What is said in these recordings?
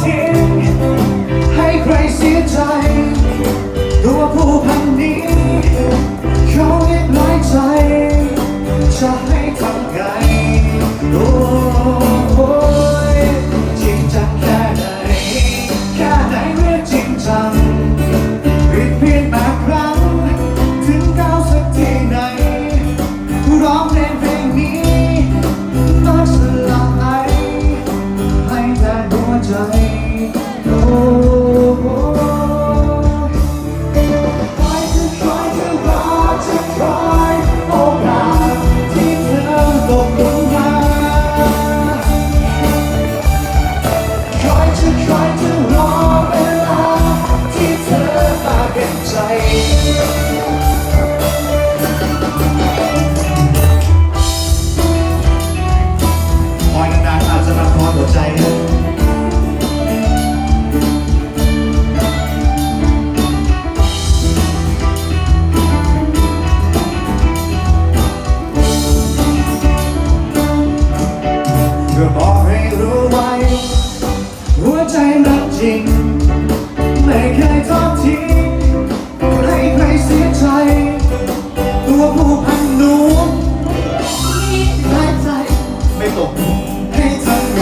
ทิ้งให้ใครเสียใจ พื่อบอกให้รู้ไว้ หัวใจรักจริง ไม่เคยทอดทิ้งให้ใครเสียใจ ตัวผู้พันหนูมีหลายใจ ไม่ตกให้ทำไง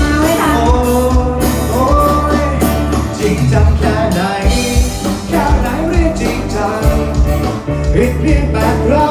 มาไว้ค่ะโอ้โอ้ยจริงจังแค่ไหน แค่ไหนเรียกจริงใจังผิดเพียงแบบคร